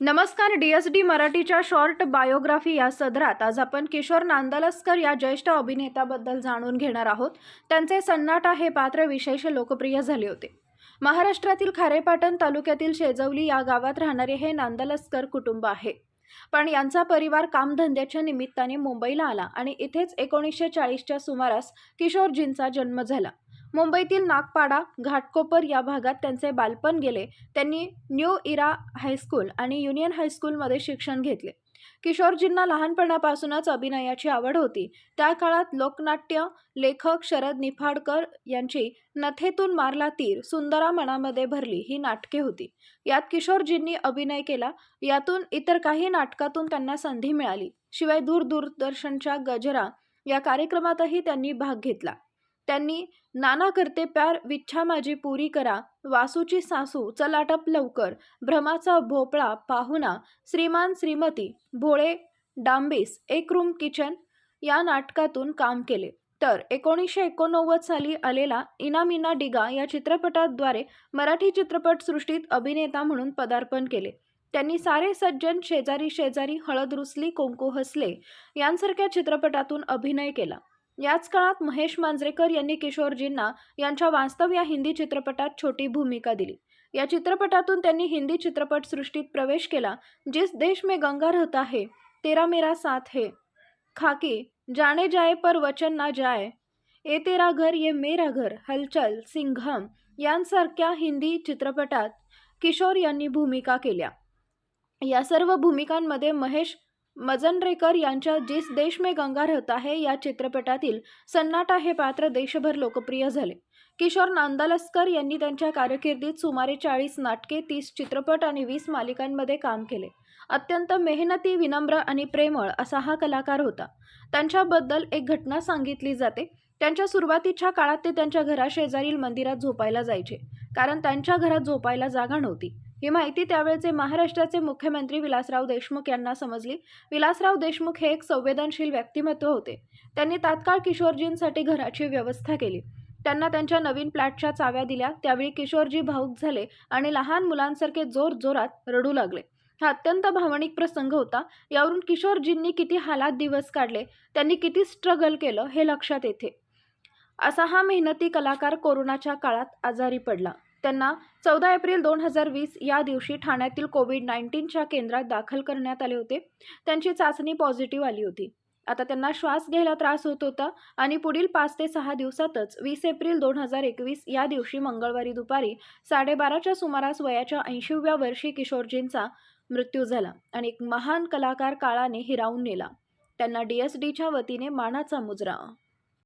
नमस्कार D S D मराठीच्या short biography या सदरात आज आपण किशोर नांदलस्कर या ज्येष्ठ अभिनेत्याबद्दल जाणून घेणार आहोत. त्यांचे सन्नाटा हे पात्र विशेष लोकप्रिय झाले होते. महाराष्ट्रातील खारेपाटण तालुक्यातील शेजवली या गावात राहणारे हे नांदलस्कर कुटुंब आहे. पण यांचा परिवार कामधंद्याच्या निमित्ताने मुंबईला आला आणि इथेच एकोणीसशे चाळीसच्या सुमारास किशोरजींचा जन्म झाला. मुंबईतील नागपाडा घाटकोपर या भागात त्यांचे बालपण गेले. त्यांनी न्यू इरा हायस्कूल आणि युनियन हायस्कूलमध्ये शिक्षण घेतले. किशोरजींना लहानपणापासूनच अभिनयाची आवड होती. त्या काळात लोकनाट्य लेखक शरद निफाडकर यांची नथेतून मारला तीर सुंदरा मनामध्ये भरली ही नाटके होती. यात किशोरजींनी अभिनय केला. यातून इतर काही नाटकातून त्यांना संधी मिळाली. शिवाय दूरदूरदर्शनच्या गजरा या कार्यक्रमातही त्यांनी भाग घेतला. त्यांनी नाना करते प्यार विच्छा माझी पुरी करा वासूची सासू चलाटप लवकर भ्रमाचा भोपळा पाहुणा श्रीमान श्रीमती भोळे डांबीस एक रूम किचन या नाटकातून काम केले. तर एकोणीसशे एकोणनव्वद साली आलेला इनामिना डिगा या चित्रपटाद्वारे मराठी चित्रपटसृष्टीत अभिनेता म्हणून पदार्पण केले. त्यांनी सारे सज्जन शेजारी शेजारी हळद रुसली कुंकू हसले यांसारख्या चित्रपटातून अभिनय केला. याच काळात महेश मांजरेकर यांनी किशोरजींना यांच्या वास्तव या हिंदी चित्रपटात छोटी भूमिका दिली. या चित्रपटातून त्यांनी हिंदी चित्रपटसृष्टीत प्रवेश केला जिस देश में गंगा रहता है तेरा मेरा साथ है. खाकी जाने जाए पर वचन ना जाय ए तेरा घर ये मेरा घर हलचल सिंघम यांसारख्या हिंदी चित्रपटात किशोर यांनी भूमिका केल्या. या सर्व भूमिकांमध्ये महेश मजनरेकर यांच्या जिस देश में गंगा रहता है या चित्रपटातील सन्नाटा हे पात्र देशभर लोकप्रिय झाले. किशोर नांदालस्कर यांनी त्यांच्या कारकिर्दीत सुमारे चाळीस नाटके तीस चित्रपट आणि वीस मालिकांमध्ये काम केले. अत्यंत मेहनती विनम्र आणि प्रेमळ असा हा कलाकार होता. त्यांच्याबद्दल एक घटना सांगितली जाते. त्यांच्या सुरुवातीच्या काळात ते त्यांच्या घराशेजारील मंदिरात झोपायला जायचे. कारण त्यांच्या घरात झोपायला जागा नव्हती. ही माहिती त्यावेळचे महाराष्ट्राचे मुख्यमंत्री विलासराव देशमुख यांना समजली. विलासराव देशमुख हे एक संवेदनशील व्यक्तिमत्व होते. त्यांनी तात्काळ किशोरजींसाठी घराची व्यवस्था केली. त्यांना त्यांच्या नवीन फ्लॅटच्या चाव्या दिल्या. त्यावेळी किशोरजी भाऊक झाले आणि लहान मुलांसारखे जोर जोरात रडू लागले. हा अत्यंत भावनिक प्रसंग होता. यावरून किशोरजींनी किती हालात दिवस काढले? त्यांनी किती स्ट्रगल केलं हे लक्षात येते. असा हा मेहनती कलाकार कोरोनाच्या काळात आजारी पडला. त्यांना चौदा एप्रिल दोन हजार वीस या दिवशी ठाण्यातील कोविड नाईन्टीनच्या केंद्रात दाखल करण्यात आले होते. त्यांची चाचणी पॉझिटिव्ह आली होती. आता त्यांना श्वास घ्यायला त्रास होत होता आणि पुढील पाच ते सहा दिवसातच वीस एप्रिल दोन हजार एकवीस या दिवशी मंगळवारी दुपारी साडेबाराच्या सुमारास वयाच्या ऐंशीव्या वर्षी किशोरजींचा मृत्यू झाला आणि एक महान कलाकार काळाने हिरावून नेला. त्यांना डी एस डीच्या वतीने मानाचा मुजरा.